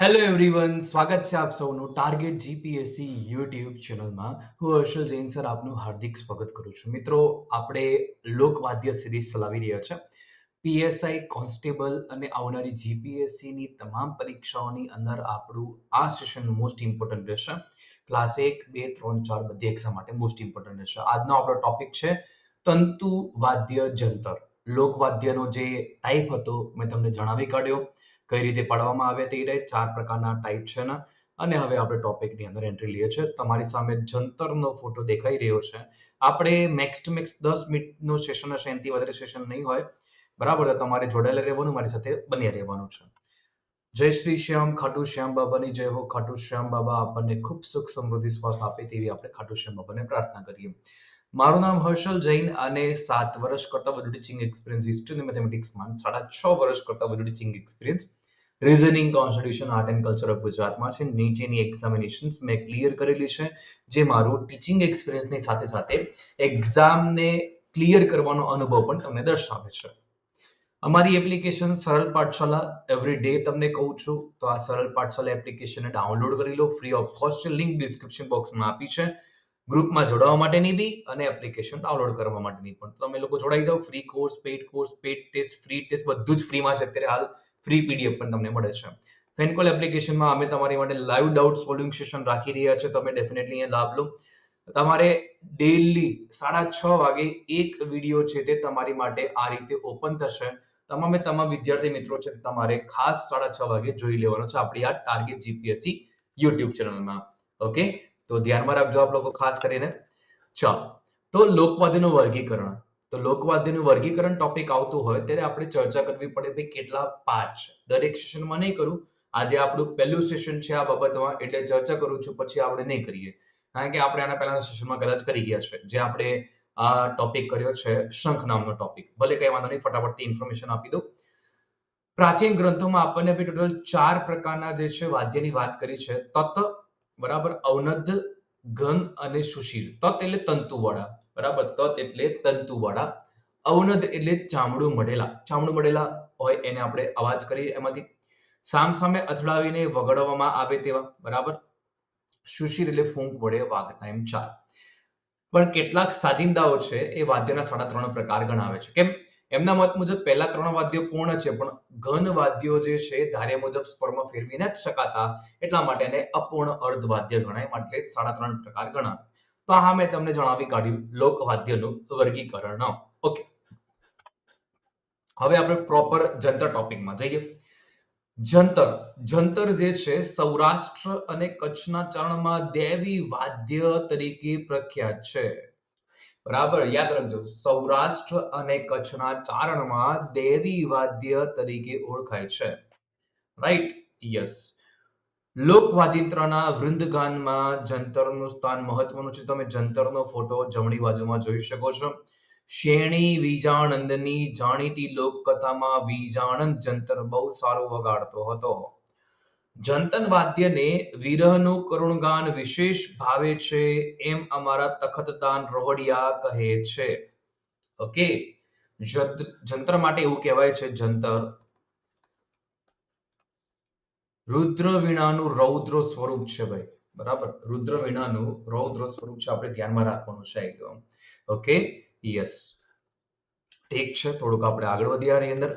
Hello everyone સ્વાગત છે આપ સૌનું ટાર્ગેટ જીપીએસસી યુટ્યુબ ચેનલમાં હું હર્ષલ જૈન સર, આપનું હાર્દિક સ્વાગત કરું છું. મિત્રો, આપણે લોકવાદ્ય સિરીઝ ચલાવી રહ્યા છે. પીએસઆઈ કોન્સ્ટેબલ અને આવનારી જીપીએસસીની તમામ પરીક્ષાઓની અંદર આપણું આ સેશન મોસ્ટ ઇમ્પોર્ટન્ટ રહેશે. ક્લાસ એક, બે, ત્રણ, ચાર બધી એક્ઝામ માટે મોસ્ટ ઇમ્પોર્ટન્ટ રહેશે. આજનો આપણો ટોપિક છે તંતુ વાદ્ય જંતર. લોકવાદ્યનો જે ટાઈપ હતો, મેં તમને જણાવી કાઢ્યો. કઈ રીતે પાડવામાં આવે તે રહે, ચાર પ્રકારના ટાઈપ છે ને અને હવે આપણે ટોપિકની અંદર એન્ટ્રી લઈએ છીએ. તમારી સામે જંતરનો ફોટો દેખાઈ રહ્યો છે. આપણે મેક્સ ટુ મેક્સ દસ મિનિટનો સેશન હશે, એનાથી વધારે સેશન નહીં હોય. બરાબર, તો તમારે જોડાયેલા રહેવાનું, મારી સાથે બન્યા રહેવાનું છે. જય શ્રી શ્યામ, ખાટુ શ્યામ બાબાની જય હો. ખાટુ શ્યામ બાબા, આપણને ખૂબ સુખ સમૃદ્ધિ, સ્વાસ્થ્ય આપે તેવી આપણે ખાટુ શ્યામ બાબાને પ્રાર્થના કરીએ. મારું નામ હર્ષલ જૈન અને સાત વર્ષ કરતા વધુ ટીચિંગ એક્સપિરિયન્સ હિસ્ટ્રી અને મેથેમેટિક્સમાં સાડા છ વર્ષ કરતા વધુ teaching experience reasoning constitution art and culture of ગુજરાતમાં છે. નીચેની એક્ઝામિનેશન્સ મેં ક્લિયર કરેલી છે જે મારું ટીચિંગ એક્સપિરિયન્સની સાથે સાથે એક્ઝામને ક્લિયર કરવાનો અનુભવ પણ તમને દર્શાવે છે. અમારી એપ્લિકેશન સરળ પાઠશાલા એવરી ડે તમને કહું છું. તો આ સરળ પાઠશાલા એપ્લિકેશનને ડાઉનલોડ કરી લો. Free of cost link description બોક્સમાં આપી છે. ગ્રુપમાં જોડાવા માટેની બી અને એપ્લિકેશન ડાઉનલોડ કરવા માટેની પણ. તમે લોકો જોડાઈ જાઓ. Free course paid course paid test free test બધું જ ફ્રીમાં છે અત્યારે હાલ. ફ્રી પીડીએફ પણ તમને મળે છે. ફેનકોલ એપ્લિકેશનમાં અમે તમારી માટે લાઈવ ડાઉટ સોલ્વિંગ સેશન રાખી રહ્યા છે. તમે ડેફિનેટલી અહીંયા લાભ લો. તમારે ડેલી સાડા છ વાગે એક વીડિયો છે તે તમારી માટે આ રીતે ઓપન થશે. તમામે તમામ વિદ્યાર્થી મિત્રો છે તમારે ખાસ સાડા છ વાગે જોઈ લેવાનો છે આપણી આ ટાર્ગેટ જીપીએસસી યુટ્યુબ ચેનલમાં ઓકે તો ધ્યાનમાં રાખજો આપ લોકો ખાસ કરીને. ચાલો. તો લોકવાદીનું વર્ગીકરણ. તો લોકવાદ્યનું વર્ગીકરણ ટોપિક આવતું હોય ત્યારે આપણે ચર્ચા કરવી પડે ભાઈ કેટલા પાર્ટ છે. દરેક સેશનમાં નહીં કરું. આજે આપણું પહેલું સેશન છે આ બાબતમાં, એટલે ચર્ચા કરું છું, પછી આપણે નહીં કરીએ. કારણ કે આપણે આના પહેલાના સેશનમાં કદાચ કરી ગયા છે. જે આપણે આ ટોપિક કર્યો છે, શંખ નામનો ટોપિક ભલે કઈ વાંધો નહીં, ફટાફટથી ઇન્ફોર્મેશન આપી દઉં. પ્રાચીન ગ્રંથોમાં આપણને ટોટલ ચાર પ્રકારના જે છે વાદ્યની વાત કરી છે. તત બરાબર અવનદ ઘન અને સુશીલ. તત એટલે તંતુવાળા. બરાબર? તત એટલે તંતુવાળા. અવનદ એટલે ચામડું મઢેલા ચામડું મઢેલા હોય એને આપણે અવાજ કરીએ એમાંથી. સામ સામે અથડાવીને વગાડવામાં આવે તેવા. બરાબર? સુશીર એટલે ફૂંક વડે વાગતા એમ ચાર. પણ કેટલાક સાજિંદાઓ છે એ વાદ્યના સાડા ત્રણ પ્રકાર ગણાવે છે. કેમ? એમના મત મુજબ પહેલા ત્રણ વાદ્યો પૂર્ણ છે, પણ ઘન વાદ્યો જે છે ધાર્ય મુજબ સ્વરમાં ફેરવી નથી શકાતા એટલા માટે એને અપૂર્ણ અર્ધ વાદ્ય ગણાય માટે સાડા ત્રણ પ્રકાર ગણાવે. તો હા મેં તમને જણાવી કાઢ્યું લોકવાદ્યનું વર્ગીકરણ. ઓકે હવે આપણે પ્રોપર જંતર ટોપિકમાં જઈએ. જંતર. જંતર જે છે, સૌરાષ્ટ્ર અને કચ્છના ચરણમાં દેવી વાદ્ય તરીકે પ્રખ્યાત છે. બરાબર? યાદ રાખજો. સૌરાષ્ટ્ર અને કચ્છના ચારણમાં દેવી વાદ્ય તરીકે ઓળખાય છે. રાઈટ યસ લોકવાજિંત્રના વૃંદગાનમાં જંતરનું સ્થાન મહત્વનું છે. તમે જંતરનો ફોટો જમણી બાજુમાં જોઈ શકો છો. શેણી વિજાણંદની જાણીતી લોકકથામાં વિજાણંદ જંતર બહુ સારું વગાડતો હતો. જંતન વાદ્યને વિરહનું કરુણગાન વિશેષ ભાવે છે એમ અમારા તખતદાન રોહડિયા કહે છે. ઓકે. જંતર માટે એવું કહેવાય છે જંતર રુદ્ર વીણાનું રૌદ્ર સ્વરૂપ છે ભાઈ. બરાબર? રુદ્ર વીણાનું રૌદ્ર સ્વરૂપ છે. આપણે ધ્યાનમાં રાખવાનું છે ઓકે યસ ઠીક છે. થોડુંક આપણે આગળ વધ્યા આની અંદર.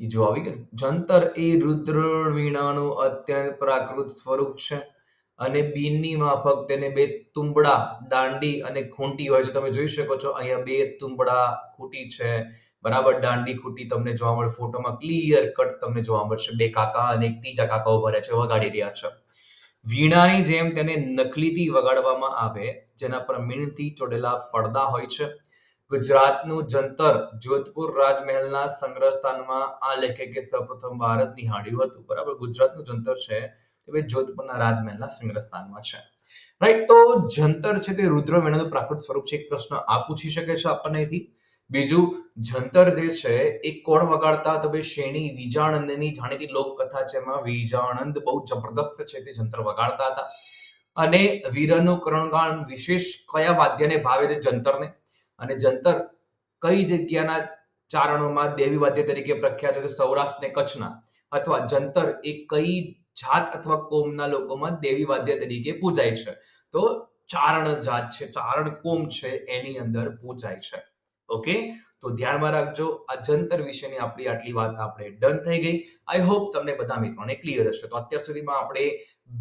જો આવી ગયું જંતર એ રુદ્ર વીણાનું અત્યંત પ્રાકૃત સ્વરૂપ છે. અને બીનની માફક તેને બે તુંબડા, દાંડી અને ખૂંટી હોય છે. તમે જોઈ શકો છો, અહીંયા બે તુંબડા ખૂટી છે. બરાબર? દાંડી ખૂટી તમને જોવા મળે, ફોટોમાં ક્લિયર કટ તમને જોવા મળશે. બે કાકા અને એક ત્રીજા કાકા ઊભા રહે છે, વગાડી રહ્યા છે. વીણાની જેમ તેને નકલીથી વગાડવામાં આવે, જેના પર મીણથી ચોડેલા પડદા હોય છે. ગુજરાતનું જંતર જોધપુર રાજમહેલના સંગ્રહ સ્થાનમાં આ લેખકે સૌપ્રથમ ભારત નિહાળ્યું હતું. બરાબર? ગુજરાતનું જંતર છે તે જોધપુરના રાજમહેલના સંગ્રહ સ્થાનમાં છે. રાઈટ તો જંતર છે તે રુદ્ર વીણાનું પ્રાકૃત સ્વરૂપ છે. એક પ્રશ્ન આ પૂછી શકે છે આપણને અહીંથી? બીજું, જંતર જે છે, એ કોણ વગાડતા? તો ભાઈ શેણી વિજાણંદની જાણીતી લોકકથા છે એમાં વિજાણંદ બહુ જબરદસ્ત છે તે જંતર વગાડતા હતા. અને વીરનું કરણગાન વિશેષ કયા વાદ્યને ભાવે છે જંતરને? અને જંતર કઈ જગ્યાના ચારણોમાં દેવી વાદ્ય તરીકે પ્રખ્યાત છે? સૌરાષ્ટ્ર ને કચ્છના. અથવા જંતર એ કઈ જાત અથવા કોમના લોકોમાં દેવી વાદ્ય તરીકે પૂજાય છે? તો ચારણ જાત છે, ચારણ કોમ છે, એની અંદર પૂજાય છે. ઓકે તો ધ્યાનમાં રાખજો, આ જંતર વિશેની આપણી આટલી વાત આપણે ડન થઈ ગઈ. આઈ હોપ તમને બધા મિત્રોને ક્લિયર હશે. તો અત્યાર સુધીમાં આપણે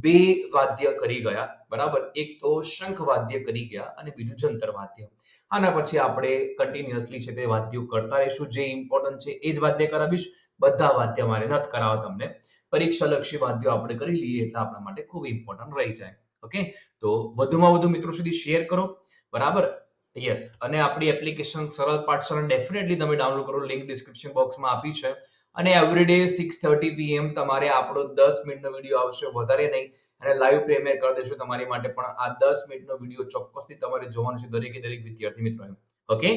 બે વાદ્ય કરી ગયા, બરાબર? એક તો શંખ વાદ્ય કરી ગયા અને બીજું જંતર વાદ્ય. આના પછી આપણે કન્ટિન્યુઅસલી છે તે વાદ્યો કરતા રહીશું. જે ઇમ્પોર્ટન્ટ છે એ જ વાદ્ય કરાવીશ. બધા વાદ્ય મારે નથી કરાવવા તમને. પરીક્ષાલક્ષી વાદ્યો આપણે કરી લઈએ એટલે આપણા માટે ખૂબ ઇમ્પોર્ટન્ટ રહી જાય. ઓકે તો વધુમાં વધુ મિત્રો સુધી શેર કરો. બરાબર? યસ અને આપણી એપ્લિકેશન સરળ પાઠશાળા ડેફિનેટલી તમે ડાઉનલોડ કરો લિંક ડિસ્ક્રિપ્શન બોક્સમાં આપી છે. અને એવરીડે સિક્સ થર્ટી પીએમ તમારે આપણો દસ મિનિટનો વીડિયો આવશે, વધારે નહીં. અને લાઈવ પ્રીમિયર કરી દેશું તમારી માટે પણ આ દસ મિનિટનો વીડિયો ચોક્કસથી તમારે જોવાનો છે દરેકે દરેક વિદ્યાર્થી મિત્રોએ ઓકે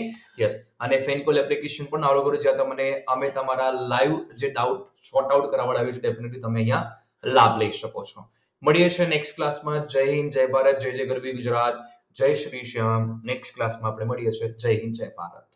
યસ અને ફેનકોલ એપ્લિકેશન પણ ડાઉનલોડ કરો, જ્યાં તમને અમે તમારા લાઈવ જે ડાઉટ શોર્ટ આઉટ કરાવડાવીએ છીએ ડેફિનેટલી તમે અહીંયા લાભ લઈ શકો છો. મળીએ છીએ નેક્સ્ટ ક્લાસમાં જય હિન્દ, જય ભારત, જય જય ગરવી ગુજરાત. જય શ્રી શ્યામ. નેક્સ્ટ ક્લાસમાં આપણે મળીએ છીએ. જય હિન્દ જય ભારત.